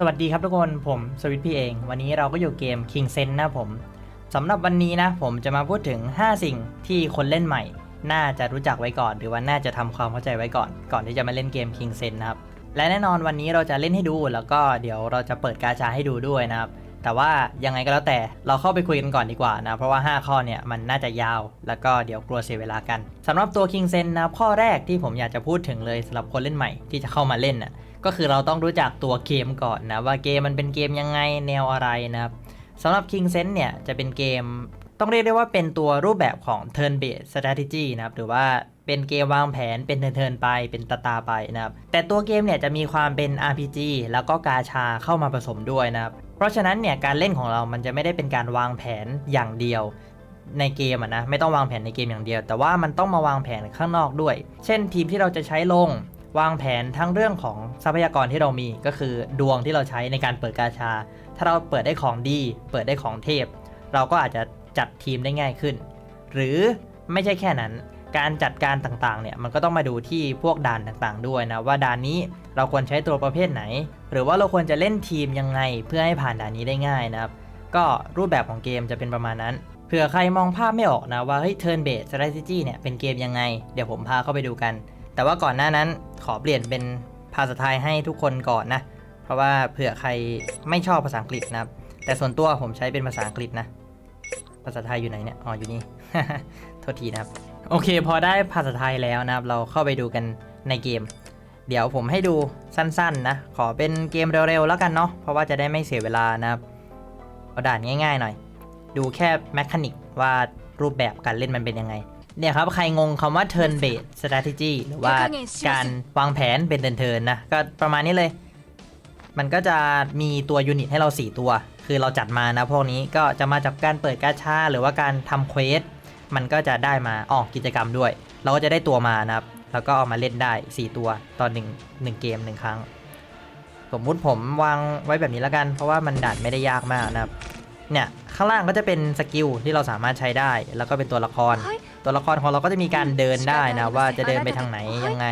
สวัสดีครับทุกคนผมสวิตพี่เอง วันนี้เราก็อยู่เกม King Sen นะผมสำหรับวันนี้นะผมจะมาพูดถึง 5 สิ่งที่คนเล่นใหม่ น่าจะรู้จักไว้ก่อน หรือว่าน่าจะทำความเข้าใจไว้ก่อน ก่อนที่จะมาเล่นเกม King Sen นะครับและแน่นอนวันนี้เราจะเล่นให้ดู แล้วก็เดี๋ยวเราจะเปิดกาชาให้ดูด้วยนะครับแต่ว่ายังไงก็แล้วแต่เราเข้าไปคุยกันก่อนดีกว่านะ เพราะว่า 5 ข้อเนี่ยมันน่าจะยาว แล้วก็เดี๋ยวกลัวเสียเวลากันสำหรับตัว King Sen นะข้อแรกที่ผมอยากจะพูดถึงเลยสำหรับคนเล่นใหม่ที่จะเข้ามาเล่นน่ะ ก็คือเราต้องรู้จักตัวเกมก่อนนะว่าเกมมันเป็นเกมยังไงแนวอะไรนะครับสำหรับ King Sense เนี่ยจะเป็นเกมต้องเรียกได้ว่าเป็นตัวรูปแบบของ Turn Based Strategy นะครับหรือว่าเป็นเกมวางแผนเป็นเทินๆไปเป็นตาตาไปนะครับแต่ตัวเกมเนี่ยจะมีความเป็น RPG แล้วก็กาชาเข้ามาผสมด้วยนะครับเพราะฉะนั้นเนี่ยการเล่นของเรามันจะไม่ได้เป็นการวางแผนอย่างเดียวในเกมนะไม่ต้องวางแผนในเกมอย่างเดียว แต่ว่ามันต้องมาวางแผนข้างนอกด้วย เช่นทีมที่เราจะใช้ลง วางแผนทั้งเรื่องของทรัพยากรที่เรามีก็คือดวงที่เราใช้ในการเปิดกาชา ถ้าเราเปิดได้ของดี เปิดได้ของเทพ เราก็อาจจะจัดทีมได้ง่ายขึ้น หรือไม่ใช่แค่นั้น การจัดการต่างๆเนี่ยมันก็ต้องมาดูที่พวกด่านต่างๆ ด้วยนะว่าด่านนี้เราควรใช้ตัวประเภทไหน หรือว่าเราควรจะเล่นทีมยังไงเพื่อให้ผ่านด่านนี้ได้ง่ายนะครับก็รูปแบบของเกมจะเป็นประมาณนั้นเผื่อใครมองภาพไม่ออกนะว่าเฮ้ย turn based strategy เนี่ยเป็นเกมยังไง เดี๋ยวผมพาเข้าไปดูกัน แต่ว่าก่อนหน้านั้นขอเปลี่ยนเป็นภาษาไทยให้ทุกคนก่อนนะ เพราะว่าเผื่อใครไม่ชอบภาษาอังกฤษนะครับ แต่ส่วนตัวผมใช้เป็นภาษาอังกฤษนะ ภาษาไทยอยู่ไหนเนี่ย อ๋อ อยู่นี่ โทษทีนะครับ โอเค พอได้ภาษาไทยแล้วนะครับ เราเข้าไปดูกันในเกม เดี๋ยวผมให้ดูสั้นๆนะ ขอเป็นเกมเร็วๆแล้วกันเนาะ เพราะว่าจะได้ไม่เสียเวลานะครับเอาด่านง่ายๆหน่อย ดูแค่แมคานิกว่ารูปแบบการเล่นมันเป็นยังไง เนี่ยครับ ใครงงคำว่า turn based strategy หรือว่าการวางแผนเป็นเทินๆนะ ก็ประมาณนี้เลย มันก็จะมีตัวยูนิตให้เรา 4 ตัว คือเราจัดมานะ พวกนี้ก็จะมาจากการเปิดกาชาหรือว่าการทำเควสมันก็จะได้มาออกกิจกรรมด้วย เราก็จะได้ตัวมานะครับ แล้วก็เอามาเล่นได้ 4 ตัวตอน1 1เกม 1 ครั้ง สมมุติผมวางไว้แบบนี้แล้วกัน เพราะว่ามันด่านไม่ได้ยากมากนะครับเนี่ยข้างล่างก็จะเป็นสกิลที่เราสามารถใช้ได้ แล้วก็เป็นตัวละคร ตัวละครของเราก็จะมีการเดินได้นะ ว่าจะเดินไปทางไหนยังไง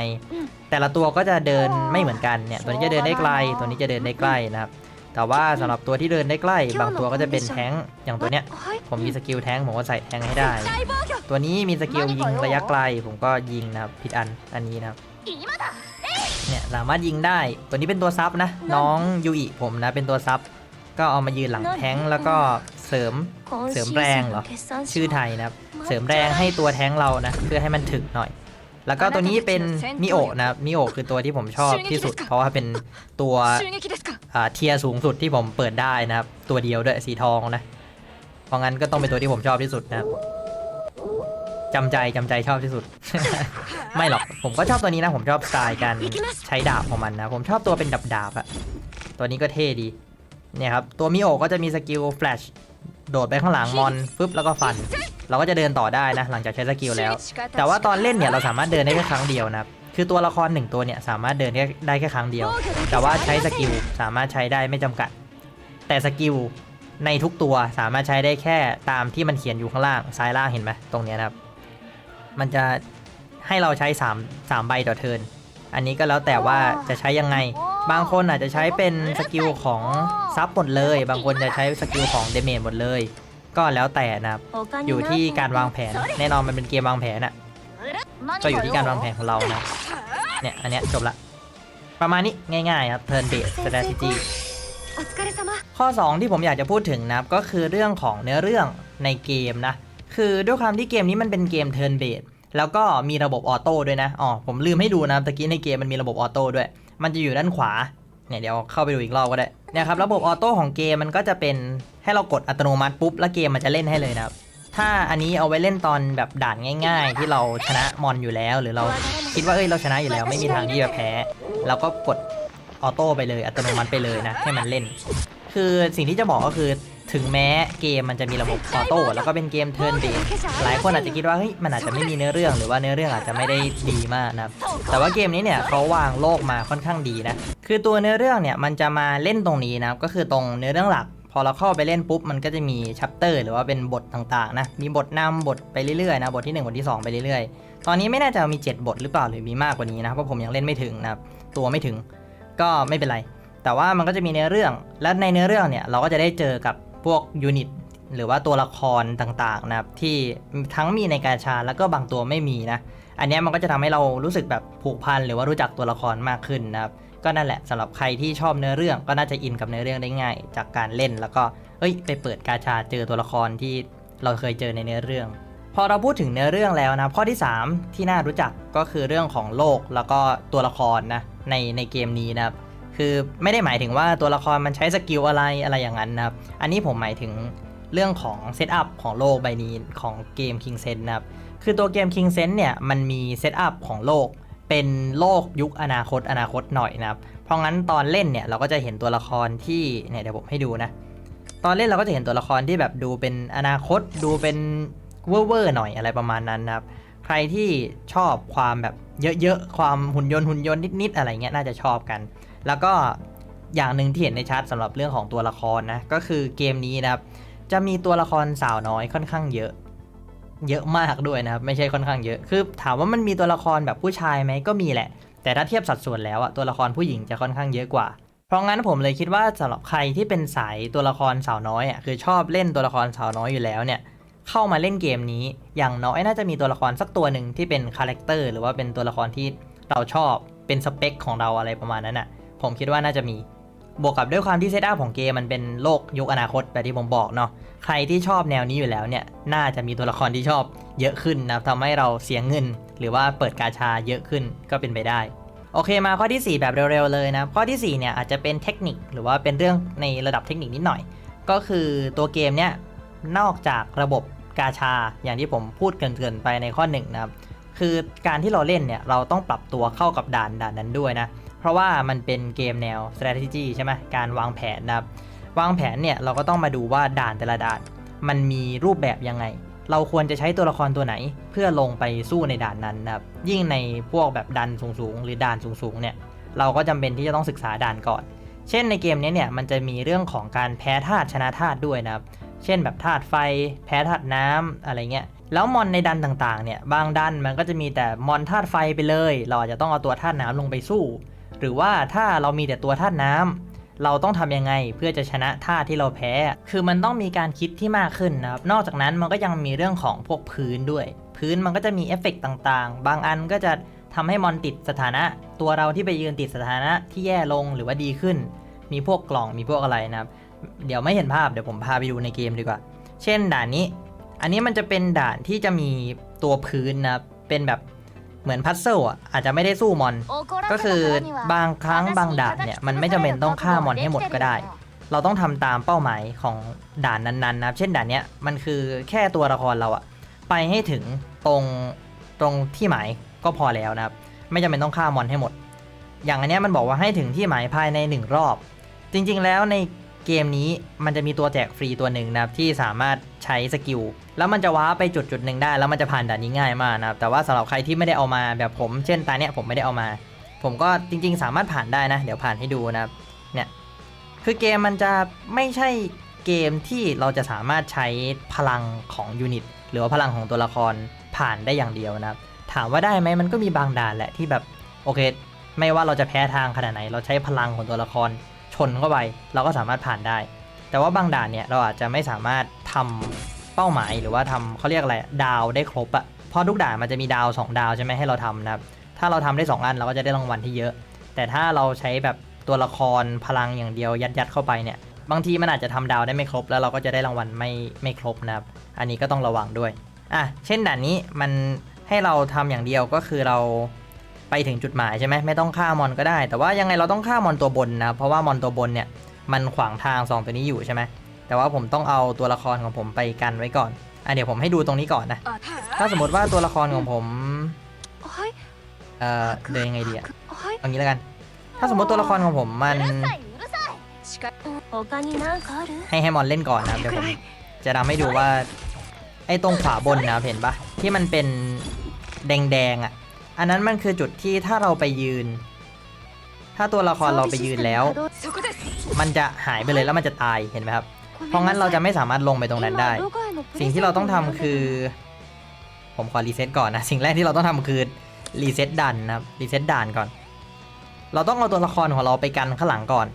แต่ละตัวก็จะเดินไม่เหมือนกันเนี่ยตัวนี้จะเดินได้ไกล ตัวนี้จะเดินได้ใกล้นะครับ แต่ว่าสำหรับตัวที่เดินได้ใกล้ บางตัวก็จะเป็นแท้งค์อย่างตัวเนี้ย ผมมีสกิลแท้งค์ผมก็ใส่แท้งค์ให้ได้ ตัวนี้มีสกิลยิงระยะไกล ผมก็ยิงนะครับผิดอันอันนี้นะครับเนี่ยสามารถยิงได้ตัวนี้เป็นตัวซับนะ น้องยูอิผมนะเป็นตัวซับก็เอามายืนหลังแท้งค์แล้วก็เสริม เสริมแรงเหรอ ชื่อไทยนะครับ เสริมแรงให้ตัวแท้งเรานะ เพื่อให้มันถึกหน่อย แล้วก็ตัวนี้เป็นมิโอนะครับนิโอคือตัวที่ผมชอบที่สุด เพราะว่าเป็นตัวเทียสูงสุดที่ผมเปิดได้นะครับ ตัวเดียวด้วยสีทองนะ เพราะงั้นก็ต้องเป็นตัวที่ผมชอบที่สุดนะจำใจจำใจชอบที่สุด ไม่หรอกผมก็ชอบตัวนี้นะ ผมชอบสไตล์การใช้ดาบของมันนะ ผมชอบตัวเป็นดาบดาบอะตัวนี้ก็เท่ดีเนี่ยครับ ตัวมิโอก็จะมีสกิลแฟลช โดดไปข้างหลังมอนฟึบแล้วก็ฟัน เราก็จะเดินต่อได้นะ หลังจากใช้สกิลแล้ว แต่ว่าตอนเล่นเนี่ยเราสามารถเดินได้แค่ครั้งเดียวนะครับคือตัวละครหนึ่งตัวเนี่ยสามารถเดินได้ได้แค่ครั้งเดียว แต่ว่าใช้สกิลสามารถใช้ได้ไม่จำกัด แต่สกิลในทุกตัวสามารถใช้ได้แค่ตามที่มันเขียนอยู่ข้างล่างซ้ายล่างเห็นไหมตรงเนี้ยนะครับ มันจะให้เราใช้3 3ใบต่อเทิร์นอันนี้ก็แล้วแต่ว่าจะใช้ยังไง บางคนอาจจะใช้เป็นสกิลของซับหมดเลย บางคนจะใช้สกิลของเดเมจหมดเลย ก็แล้วแต่นะครับ อยู่ที่การวางแผน แน่นอนมันเป็นเกมวางแผนอะก็อยู่ที่การวางแผนของเรานะ เนี่ย อันเนี้ยจบละ ประมาณนี้ง่ายๆครับเทิร์นเบส strategy ข้อ 2 ที่ผมอยากจะพูดถึงนะครับก็คือเรื่องของเนื้อเรื่องในเกมนะ คือด้วยความที่เกมนี้มันเป็นเกมเทิร์นเบสแล้วก็มีระบบออโต้ด้วยนะ อ๋อ ผมลืมให้ดูนะตะกี้ในเกมมันมีระบบออโต้ด้วย มันจะอยู่ด้านขวา เนี่ยเดี๋ยวเข้าไปดูอีกรอบก็ได้เนี่ยครับระบบออโต้ของเกมมันก็จะเป็นให้เรากดอัตโนมัติปุ๊บแล้วเกมมันจะเล่นให้เลยนะครับ ถ้าอันนี้เอาไว้เล่นตอนแบบด่านง่าย ๆ ที่เราชนะมอนอยู่แล้ว หรือเราคิดว่าเอ้ยเราชนะอยู่แล้ว ไม่มีทางที่จะแพ้เราก็กดออโต้ไปเลยอัตโนมัติไปเลยนะให้มันเล่น คือสิ่งที่จะบอกก็คือ ถึงแม้เกมมันจะมีระบบออโต้แล้วก็เป็นเกมเทิร์นเบสหลายคนอาจจะคิดว่าเฮ้ยมันอาจจะไม่มีเนื้อเรื่องหรือว่าเนื้อเรื่องอาจจะไม่ได้ดีมากนะครับแต่ว่าเกมนี้เนี่ยเขาวางโลกมาค่อนข้างดีนะคือตัวเนื้อเรื่องเนี่ยมันจะมาเล่นตรงนี้นะก็คือตรงเนื้อเรื่องหลักพอเราเข้าไปเล่นปุ๊บมันก็จะมีชัปเตอร์หรือว่าเป็นบทต่างๆนะมีบทนำบทไปเรื่อยๆนะบทที่หนึ่งบทที่สองไปเรื่อยๆ ตอนนี้ไม่น่ใจว่ามี 7 บทหรือเปล่าหรือมีมากกว่านี้นะครับเพราะผมยังเล่นไม่ถึงนะครับตัวไม่ถึงก็ไม่เป็นไร แต่ว่ามันก็จะมีเนื้อเรื่องและในเนื้อเรื่องเนี่ยเราก็จะได้เจอกับ พวกยูนิตหรือว่าตัวละครต่างๆนะครับที่ทั้งมีในกาชาแล้วก็บางตัวไม่มีนะ อันนี้มันก็จะทำให้เรารู้สึกแบบผูกพันหรือว่ารู้จักตัวละครมากขึ้นนะครับก็นั่นแหละสำหรับใครที่ชอบเนื้อเรื่องก็น่าจะอินกับเนื้อเรื่องได้ง่าย จากการเล่นแล้วก็เอ้ย ไปเปิดกาชาเจอตัวละครที่เราเคยเจอในเนื้อเรื่อง พอเราพูดถึงเนื้อเรื่องแล้วนะข้อที่ 3 ที่น่ารู้จักก็คือเรื่องของโลกแล้วก็ตัวละครนะในในเกมนี้นะครับ คือไม่ได้หมายถึงว่าตัวละครมันใช้สกิลอะไรอะไรอย่างนั้นนะครับ อันนี้ผมหมายถึงเรื่องของเซตอัพของโลกใบนี้ของเกม King Sen นะครับ คือตัวเกม King Sen เนี่ยมันมีเซตอัพของโลกเป็นโลกยุคอนาคตอนาคตหน่อยนะครับ เพราะงั้นตอนเล่นเนี่ยเราก็จะเห็นตัวละครที่เนี่ยเดี๋ยวผมให้ดูนะ ตอนเล่นเราก็จะเห็นตัวละครที่แบบดูเป็นอนาคตดูเป็นเวอร์หน่อยอะไรประมาณนั้นนะครับ ใครที่ชอบความแบบเยอะๆความหุ่นยนต์หุ่นยนต์นิดๆอะไรเงี้ยน่าจะชอบกัน แล้วก็อย่างหนึ่งที่เห็นในชัดสำหรับเรื่องของตัวละครนะ ก็คือเกมนี้นะครับ จะมีตัวละครสาวน้อยค่อนข้างเยอะ เยอะมากด้วยนะครับ ไม่ใช่ค่อนข้างเยอะ คือถามว่ามันมีตัวละครแบบผู้ชายไหมก็มีแหละ แต่ถ้าเทียบสัดส่วนแล้วอะตัวละครผู้หญิงจะค่อนข้างเยอะกว่า เพราะงั้นผมเลยคิดว่าสำหรับใครที่เป็นสายตัวละครสาวน้อยอะคือชอบเล่นตัวละครสาวน้อยอยู่แล้วเนี่ย เข้ามาเล่นเกมนี้ อย่างน้อยน่าจะมีตัวละครสักตัวหนึ่งที่เป็นคาแรคเตอร์หรือว่าเป็นตัวละครที่เราชอบ เป็นสเปคของเราอะไรประมาณนั้นอะ ผมคิดว่าน่าจะมี บวกกับด้วยความที่เซตอัพของเกมมันเป็นโลกยุคอนาคตแบบที่ผมบอกเนาะใครที่ชอบแนวนี้อยู่แล้วเนี่ยน่าจะมีตัวละครที่ชอบเยอะขึ้นนะทำให้เราเสียเงิน หรือว่าเปิดกาชาเยอะขึ้นก็เป็นไปได้โอเคมาข้อที่ 4 แบบเร็วๆเลยนะข้อทีสี่4 เนี่ยอาจจะเป็นเทคนิคหรือว่าเป็นเรื่องในระดับเทคนิคนิดหน่อย ก็คือตัวเกมเนี่ยนอกจากระบบกาชาอย่างที่ผมพูดเกินๆไปในข้อหนึ่งนะครับคือการที่เราเล่นเนี่ยเราต้องปรับตัวเข้ากับด่านด่านนั้นด้วยนะ ราะว่ามันเป็นเกมแนว strategy ใช่ไหมการวางแผนนะครับ วางแผนเนี่ยเราก็ต้องมาดูว่าด่านแต่ละด่าน มันมีรูปแบบยังไง เราควรจะใช้ตัวละครตัวไหน เพื่อลงไปสู้ในด่านนั้นนะครับ ยิ่งในพวกแบบดันสูงๆ หรือด่านสูงๆ เนี่ย เราก็จำเป็นที่จะต้องศึกษาด่านก่อน เช่นในเกมนี้เนี่ยมันจะมีเรื่องของการแพ้ธาตุชนะธาตุด้วยนะครับ เช่นแบบธาตุไฟ แพ้ธาตุน้ำอะไรเงี้ยแล้วมอนในดันต่างๆ เนี่ย บางดันมันก็จะมีแต่มอนธาตุไฟไปเลย เราอาจจะต้องเอาตัวธาตุน้ำลงไปสู้ หรือว่าถ้าเรามีแต่ตัวธาตุน้ำเราต้องทำยังไงเพื่อจะชนะธาตุที่เราแพ้ คือมันต้องมีการคิดที่มากขึ้นนะครับ นอกจากนั้นมันก็ยังมีเรื่องของพวกพื้นด้วย พื้นมันก็จะมีเอฟเฟกต์ต่างๆ บางอันก็จะทำให้มอนติดสถานะ ตัวเราที่ไปยืนติดสถานะที่แย่ลงหรือว่าดีขึ้น มีพวกกล่องมีพวกอะไรนะครับ เดี๋ยวไม่เห็นภาพเดี๋ยวผมพาไปดูในเกมดีกว่า เช่นด่านนี้ อันนี้มันจะเป็นด่านที่จะมีตัวพื้นนะครับเป็นแบบ เหมือนพัซเซิลอะอาจจะไม่ได้สู้มอน ก็คือบางครั้งบางด่านเนี่ยมันไม่จำเป็นต้องฆ่ามอนให้หมดก็ได้ เราต้องทำตามเป้าหมายของด่านนั้นๆนะครับเช่นด่านเนี้ยมันคือแค่ตัวละครเราอะไปให้ถึงตรงตรงที่หมายก็พอแล้วนะครับ ไม่จำเป็นต้องฆ่ามอนให้หมด อย่างอันเนี้ยมันบอกว่าให้ถึงที่หมายภายในหนึ่งรอบ จริงๆแล้วใน เกมนี้มันจะมีตัวแจกฟรีตัวหนึ่งนะครับที่สามารถใช้สกิลแล้วมันจะว้าไปจุดจุดหนึ่งได้ แล้วมันจะผ่านด่านนี้ง่ายมากนะครับแต่ว่าสำหรับใครที่ไม่ได้เอามาแบบผมเช่นตาเนี้ยผมไม่ได้เอามา ผมก็จริง ๆ สามารถผ่านได้นะ เดี๋ยวผ่านให้ดูนะครับเนี่ยคือเกมมันจะไม่ใช่เกมที่เราจะสามารถใช้พลังของยูนิตหรือว่าพลังของตัวละครผ่านได้อย่างเดียวนะครับถามว่าได้ไหมมันก็มีบางด่านแหละที่แบบโอเค ไม่ว่าเราจะแพ้ทางขนาดไหน เราใช้พลังของตัวละคร ชนเข้าไป เราก็สามารถผ่านได้ แต่ว่าบางด่านเนี่ยเราอาจจะไม่สามารถทำเป้าหมายหรือว่าทำเขาเรียกอะไรดาวได้ครบอะเพราะทุกด่านมันจะมีดาวสองดาวใช่ไหมให้เราทำนะครับ ถ้าเราทำได้ 2 อันเราก็จะได้รางวัลที่เยอะ แต่ถ้าเราใช้แบบตัวละครพลังอย่างเดียวยัดยัดๆเข้าไปเนี่ยบางทีมันอาจจะทำดาวได้ไม่ครบ แล้วเราก็จะได้รางวัลไม่ไม่ครบนะครับ อันนี้ก็ต้องระวังด้วยอะเช่นด่านนี้มันให้เราทำอย่างเดียวก็คือเรา ไปถึงจุดหมายใช่ไหมไม่ต้องฆ่ามอนก็ได้ แต่ว่ายังไงเราต้องฆ่ามอนตัวบนนะเพราะว่ามอนตัวบนเนี่ยมันขวางทาง 2 ตัวนี้อยู่ใช่ไหมแต่ว่าผมต้องเอาตัวละครของผมไปกันไว้ก่อนอะเดี๋ยวผมให้ดูตรงนี้ก่อนนะถ้าสมมติว่าตัวละครของผมเอ่อเดินยังไงดีอะเอางี้แล้วกัน ถ้าสมมติตัวละครของผมมันให้ให้มอนเล่นก่อนนะเดี๋ยวผมจะทำให้ดูว่าไอ้ตรงขวาบนนะเห็นปะที่มันเป็นแดงๆอะ อันนั้นมันคือจุดที่ถ้าเราไปยืน ถ้าตัวละครเราไปยืนแล้ว มันจะหายไปเลยแล้วมันจะตายเห็นไหมครับ เพราะงั้นเราจะไม่สามารถลงไปตรงนั้นได้ สิ่งที่เราต้องทำคือ ผมขอรีเซ็ตก่อนนะ สิ่งแรกที่เราต้องทำคือรีเซ็ตด่านนะครับรีเซ็ตด่านก่อน เราต้องเอาตัวละครของเราไปกันข้างหลังก่อน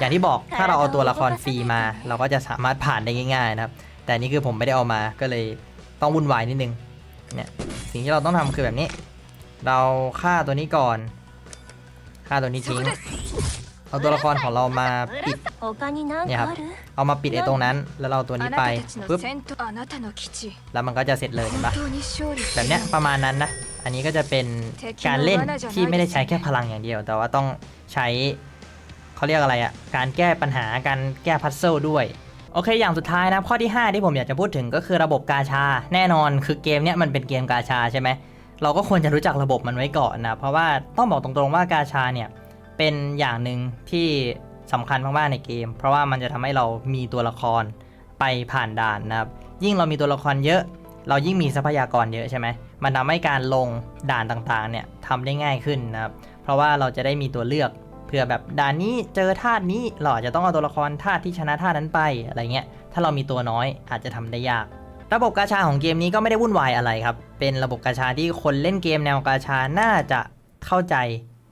อย่างที่บอกถ้าเราเอาตัวละครฟรีมา เราก็จะสามารถผ่านได้ง่าย ๆ นะครับ แต่นี่คือผมไม่ได้เอามาก็เลยต้องวุ่นวายนิดนึงเนี่ยสิ่งที่เราต้องทำคือแบบนี้ เราฆ่าตัวนี้ก่อนฆ่าตัวนี้ทิ้งเอาตัวละครของเรามาปิดเนี่ยครับเอามาปิดไอ้ตรงนั้น แล้วเราตัวนี้ไปปึ๊บแล้วมันก็จะเสร็จเลยเห็นปะแบบเนี้ยประมาณนั้นนะอันนี้ก็จะเป็นการเล่นที่ไม่ได้ใช้แค่พลังอย่างเดียว แต่ว่าต้องใช้เขาเรียกอะไรอะ่ะการแก้ปัญหาการแก้พัซเซิลด้วยโอเค อย่างสุดท้ายนะข้อที่ 5 ที่ผมอยากจะพูดถึงก็คือระบบกาชา แน่นอนคือเกมเนี้ยมันเป็นเกมกาชาใช่ไหม เราก็ควรจะรู้จักระบบมันไว้ก่อนนะ เพราะว่าต้องบอกตรงๆว่ากาชาเนี่ยเป็นอย่างหนึ่งที่สำคัญมากๆในเกม เพราะว่ามันจะทำให้เรามีตัวละครไปผ่านด่านนะครับ ยิ่งเรามีตัวละครเยอะ เรายิ่งมีทรัพยากรเยอะใช่ไหมมันทำให้การลงด่านต่างๆเนี่ยทำได้ง่ายขึ้นนะครับ เพราะว่าเราจะได้มีตัวเลือกเผื่อแบบด่านนี้เจอธาตุนี้เราอาจจะต้องเอาตัวละครธาตุที่ชนะธาตุนั้นไปอะไรเงี้ย ถ้าเรามีตัวน้อยอาจจะทำได้ยาก ระบบกาชาของเกมนี้ก็ไม่ได้วุ่นวายอะไรครับ เป็นระบบกาชาที่คนเล่นเกมแนวกาชาน่าจะเข้าใจ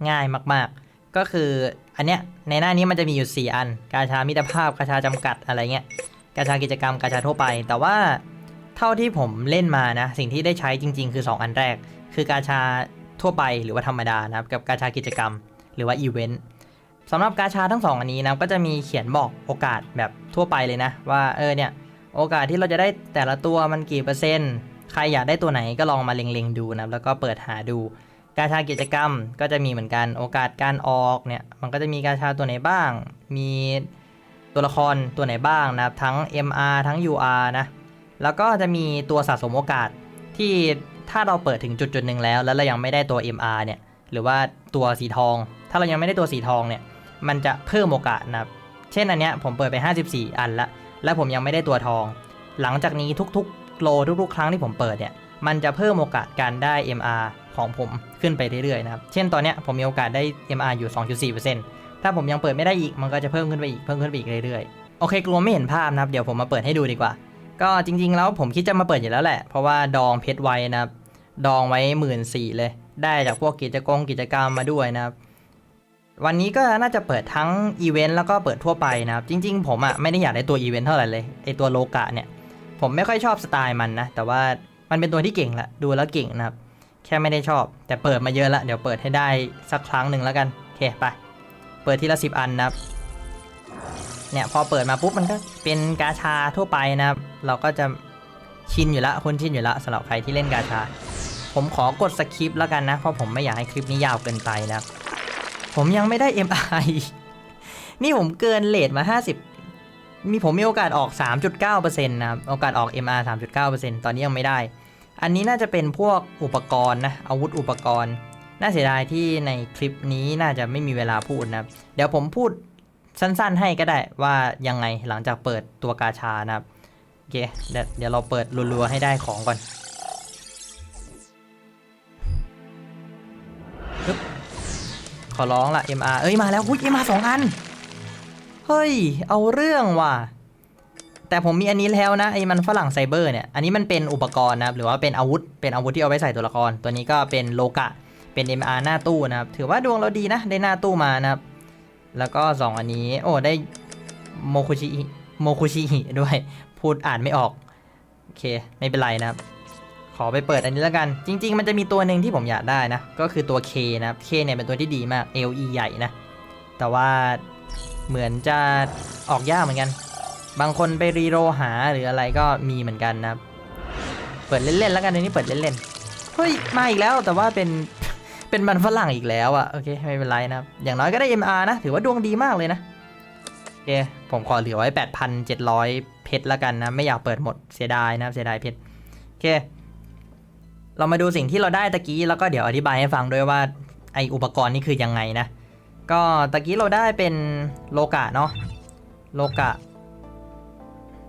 ง่ายมากๆ ก็คืออันเนี้ยในหน้านี้มันจะมีอยู่ 4 อัน กาชามิตรภาพกาชาจำกัดอะไรเงี้ย กาชากิจกรรมกาชาทั่วไป แต่ว่าเท่าที่ผมเล่นมานะ สิ่งที่ได้ใช้จริง ๆ คือ 2 อันแรก คือกาชาทั่วไปหรือว่าธรรมดานะครับ กับกาชากิจกรรม หรือว่าอีเวนต์สำหรับกาชาทั้งสองอันนี้นะก็จะมีเขียนบอกโอกาสแบบทั่วไปเลยนะ ว่าเออเนี่ย โอกาสที่เราจะได้แต่ละตัวมันกี่เปอร์เซ็นต์ ใครอยากได้ตัวไหนก็ลองมาเล็งๆดูนะแล้วก็เปิดหาดู กาชากิจกรรมก็จะมีเหมือนกัน โอกาสการออกเนี่ยมันก็จะมีกาชาตัวไหนบ้าง มีตัวละครตัวไหนบ้างนะครับทั้ง MR ทั้ง UR นะ แล้วก็จะมีตัวสะสมโอกาสที่ถ้าเราเปิดถึงจุดจุดหนึ่งแล้ว แล้วเรายังไม่ได้ตัว MR เนี่ยหรือว่าตัวสีทอง ถ้าเรายังไม่ได้ตัวสีทองเนี่ยมันจะเพิ่มโอกาสนะครับเช่นอันเนี้ยผมเปิดไป 54 อันละ และผมยังไม่ได้ตัวทอง หลังจากนี้ทุกๆโลทุกๆ ครั้งที่ผมเปิดเนี่ยมันจะเพิ่มโอกาสการได้ MR ของผมขึ้นไปเรื่อยๆนะครับ เช่นตอนนี้ผมมีโอกาสได้ MR อยู่ 2.4%ถ้าผมยังเปิดไม่ได้อีก มันก็จะเพิ่มขึ้นไปอีก เพิ่มขึ้นไปอีกเรื่อยๆ โอเค กลัวไม่เห็นภาพนะครับ เดี๋ยวผมมาเปิดให้ดูดีกว่า ก็จริงๆ แล้วผมคิดจะมาเปิดอยู่แล้วแหละ เพราะว่าดองเพชรไว้นะครับ ดองไว้หมื่นสี่เลย ได้จากพวกกิจกรรมกิจกรรมมาด้วยนะครับ วันนี้ก็น่าจะเปิดทั้งอีเวนต์แล้วก็เปิดทั่วไปนะครับ จริง ๆ ผมอะ่ะไม่ได้อยากได้ตัวอีเวนต์เท่าไหร่เลยไอตัวโลกะเนี่ย ผมไม่ค่อยชอบสไตล์มันนะ แต่ว่ามันเป็นตัวที่เก่งแหละดูแล้วเก่งนะครับ แค่ไม่ได้ชอบ แต่เปิดมาเยอะละเดี๋ยวเปิดให้ได้สักครั้งหนึ่งแล้วกันโอเคไป เปิดทีละสิบอันนะครับเนี่ยพอเปิดมาปุ๊บมันก็เป็นกาชาทั่วไปนะครับ เราก็จะชินอยู่ละคนชินอยู่ละสำหรับใครที่เล่นกาชา ผมขอกดสคริปต์แล้วกันนะเพราะผมไม่อยากให้คลิปนี้ยาวเกินไปนะครับ ผมยังไม่ได้ MI นี่ผมเกินเลทมา 50 มีผมมีโอกาสออก 3.9%นะครับ โอกาสออก MR 3.9%ตอนนี้ยังไม่ได้ อันนี้น่าจะเป็นพวกอุปกรณ์นะ อาวุธอุปกรณ์ น่าเสียดายที่ในคลิปนี้น่าจะไม่มีเวลาพูดนะครับ เดี๋ยวผมพูดสั้นๆให้ก็ได้ว่ายังไงหลังจากเปิดตัวกาชานะครับ โอเค เดี๋ยวเดี๋ยวเราเปิดรัวๆให้ได้ของก่อน ขอร้องละ MR เอ้ยมาแล้วหุ้ย MR สองอัน เฮ้ย เอาเรื่องว่ะ แต่ผมมีอันนี้แล้วนะไอ้มันฝรั่งไซเบอร์เนี่ย อันนี้มันเป็นอุปกรณ์นะครับ หรือว่าเป็นอาวุธ เป็นอาวุธที่เอาไว้ใส่ตัวละคร ตัวนี้ก็เป็นโลกะ เป็น MR หน้าตู้นะครับ ถือว่าดวงเราดีนะ ได้หน้าตู้มานะครับ แล้วก็ 2 อันนี้ โอ้ ได้โมคุชิโมคุชิฮิด้วย พูดอ่านไม่ออก โอเค ไม่เป็นไรนะครับ ขอไปเปิดอันนี้แล้วกัน จริง ๆ มันจะมีตัวหนึ่งที่ผมอยากได้นะ ก็คือตัว K นะครับ K เนี่ยเป็นตัวที่ดีมาก LE ใหญ่นะ แต่ว่าเหมือนจะออกยากเหมือนกัน บางคนไปรีโรหาหรืออะไรก็มีเหมือนกันนะครับ เปิดเล่นๆแล้วกันอันนี้เปิดเล่นๆ เฮ้ย มาอีกแล้วแต่ว่าเป็นเป็นมันฝรั่งอีกแล้วอะโอเคไม่เป็นไรนะครับ อย่างน้อยก็ได้ MR นะ ถือว่าดวงดีมากเลยนะโอเคผมขอเหลือไว้ 8,700 เพชรละกันนะ ไม่อยากเปิดหมดเสียดายนะครับเสียดายเพชรโอเค เรามาดูสิ่งที่เราได้ตะกี้แล้วก็เดี๋ยวอธิบายให้ฟังด้วยว่าไออุปกรณ์นี่คือยังไงนะ ก็ตะกี้เราได้เป็นโลกะเนาะโลกะ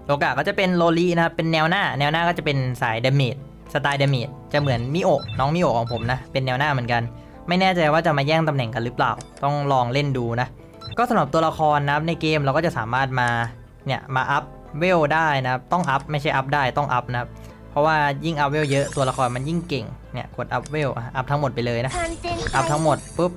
โลกะก็จะเป็นโลลีนะครับเป็นแนวหน้า แนวหน้าก็จะเป็นสายเดเมจสไตล์เดเมจจะเหมือนมิโอน้องมิโอของผมนะ เป็นแนวหน้าเหมือนกัน ไม่แน่ใจว่าจะมาแย่งตำแหน่งกันหรือเปล่า ต้องลองเล่นดูนะ ก็สำหรับตัวละครนะครับในเกมเราก็จะสามารถมาเนี่ยมาอัพเวลได้นะครับต้องอัพไม่ใช่อัพได้ต้องอัพนะครับ เพราะว่ายิ่งอัพเวลเยอะตัวละครมันยิ่งเก่ง เนี่ยกดอัพเวลอัพทั้งหมดไปเลยนะ อัพทั้งหมดปุ๊บ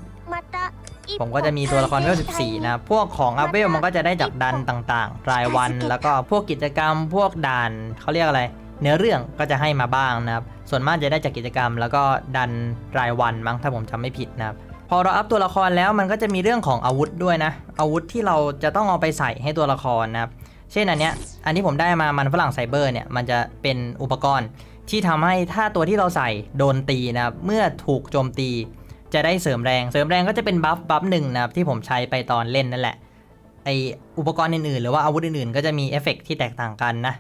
ผมก็จะมีตัวละครเวล 14 นะ พวกของอัพเวลมันก็จะได้จากดันต่างๆ รายวัน แล้วก็พวกกิจกรรม พวกดันเขาเรียกอะไร เนื้อเรื่องก็จะให้มาบ้างนะครับ ส่วนมากจะได้จากกิจกรรม แล้วก็ดันรายวันมั้งถ้าผมจำไม่ผิดนะครับพอเราอัพตัวละครแล้วมันก็จะมีเรื่องของอาวุธด้วยนะ อาวุธที่เราจะต้องเอาไปใส่ให้ตัวละครนะครับ เช่นอันเนี้ย อันที่ผมได้มามันฝรั่งไซเบอร์เนี่ย มันจะเป็นอุปกรณ์ที่ทำให้ถ้าตัวที่เราใส่โดนตีนะครับ เมื่อถูกโจมตี จะได้เสริมแรง เสริมแรงก็จะเป็นบัฟบัฟหนึ่งนะครับที่ผมใช้ไปตอนเล่นนั่นแหละ ไออุปกรณ์อื่นๆ หรือว่าอาวุธอื่นๆ ก็จะมีเอฟเฟกต์ที่แตกต่างกันนะ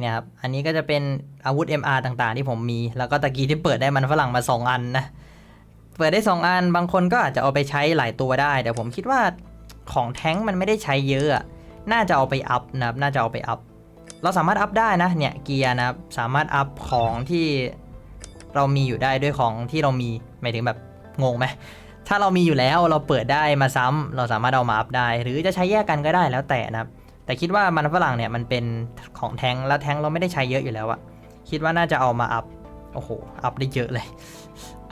เนี่ยครับ อันนี้ก็จะเป็นอาวุธ MR ต่างๆ ที่ผมมี แล้วก็ตะกี้ที่เปิดได้มันฝรั่งมา 2 อันนะ เปิดได้ 2 อัน บางคนก็อาจจะเอาไปใช้หลายตัวได้ แต่ผมคิดว่าของแท้งมันไม่ได้ใช้เยอะอะ น่าจะเอาไปอัพนะครับน่าจะเอาไปอัพเราสามารถอัพได้นะเนี่ยเกียร์นะครับสามารถอัพของที่เรามีอยู่ได้ด้วยของที่เรามีหมายถึงแบบงงไหมถ้าเรามีอยู่แล้วเราเปิดได้มาซ้ำเราสามารถเอามาอัพได้ หรือจะใช้แยกกันก็ได้แล้วแต่นะครับ แต่คิดว่ามันฝรั่งเนี่ยมันเป็นของแท้งแล้วแท้งเราไม่ได้ใช้เยอะอยู่แล้วอะคิดว่าน่าจะเอามาอัพโอ้โหอัพได้เยอะเลย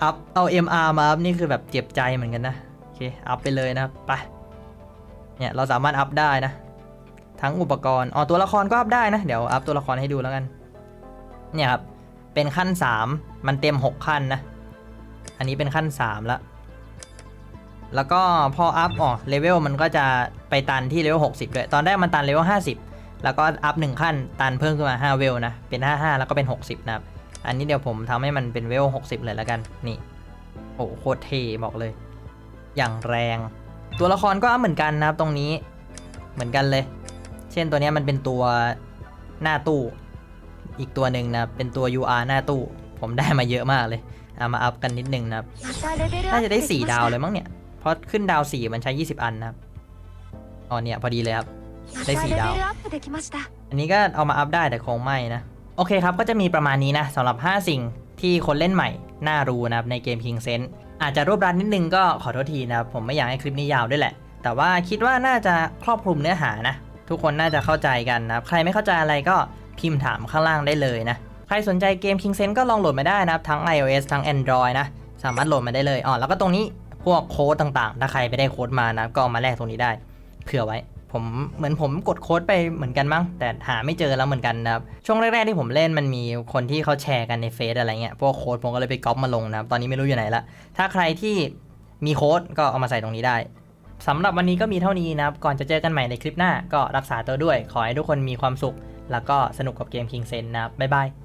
อัพเอา MR มาอัพนี่คือแบบเจ็บใจเหมือนกันนะโอเคอัพไปเลยนะครับไปเนี่ยเราสามารถอัพได้นะ ทั้งอุปกรณ์อ๋อตัวละครก็อัพได้นะ เดี๋ยวอัพตัวละครให้ดูแล้วกัน เนี่ยครับ เป็นขั้น 3 มันเต็ม 6 ขั้นนะ อันนี้เป็นขั้น 3 แล้ว แล้วก็พออัพอ๋อเลเวลมันก็จะไปตันที่เลเวล60 ด้วย ตอนแรกมันตันเลเวล50 แล้วก็อัพ1ขั้น ตันเพิ่มขึ้นมา5เวลนะ เป็น 55 แล้วก็เป็น 60 นะครับ อันนี้เดี๋ยวผมทำให้มันเป็นเวล60 เลยแล้วกัน นี่ โอ้โหโคตรเท่บอกเลย อย่างแรง ตัวละครก็อัพเหมือนกันนะครับตรงนี้ เหมือนกันเลย เช่นตัวนี้มันเป็นตัวหน้าตู้ อีกตัวหนึ่งนะเป็นตัว UR หน้าตู้ ผมได้มาเยอะมากเลยเอามาอัพกันนิดนึงนะน่าจะได้ 4 ดาวเลยมั้งเนี่ยเพราะขึ้นดาว 4 มันใช้ 20 อันนะครับอ๋อเนี่ยพอดีเลยครับได้4ดาว อันนี้ก็เอามาอัพได้แต่คงไม่นะ โอเคครับก็จะมีประมาณนี้นะสำหรับ 5 สิ่งที่คนเล่นใหม่ น่ารู้นะครับในเกม King Sense อาจจะรวบรัดนิดนึงก็ขอโทษทีนะครับผมไม่อยากให้คลิปนี้ยาวด้วยแหละ แต่ว่าคิดว่าน่าจะครอบคลุมเนื้อหานะ ทุกคนน่าจะเข้าใจกันนะครับใครไม่เข้าใจอะไรก็พิมพ์ถามข้างล่างได้เลยนะใครสนใจเกม King Sense ก็ลองโหลดมาได้นะครับ ทั้ง iOS ทั้ง Android นะ สามารถโหลดมาได้เลยอ๋อแล้วก็ตรงนี้พวกโค้ดต่างๆ ถ้าใครไปได้โค้ดมานะก็มาแลกตรงนี้ได้ เผื่อไว้ผมเหมือนผมกดโค้ดไปเหมือนกันมั้งแต่หาไม่เจอแล้วเหมือนกันนะครับ ช่วงแรกๆที่ผมเล่นมันมีคนที่เขาแชร์กันในเฟซอะไรเงี้ยพวกโค้ดผมก็เลยไปก๊อปมาลงนะครับ ตอนนี้ไม่รู้อยู่ไหนละถ้าใครที่มีโค้ดก็เอามาใส่ตรงนี้ได้ สำหรับวันนี้ก็มีเท่านี้นะครับ ก่อนจะเจอกันใหม่ในคลิปหน้าก็รักษาตัวด้วย ขอให้ทุกคนมีความสุข แล้วก็สนุกกับเกม King Sen นะครับบ๊ายบาย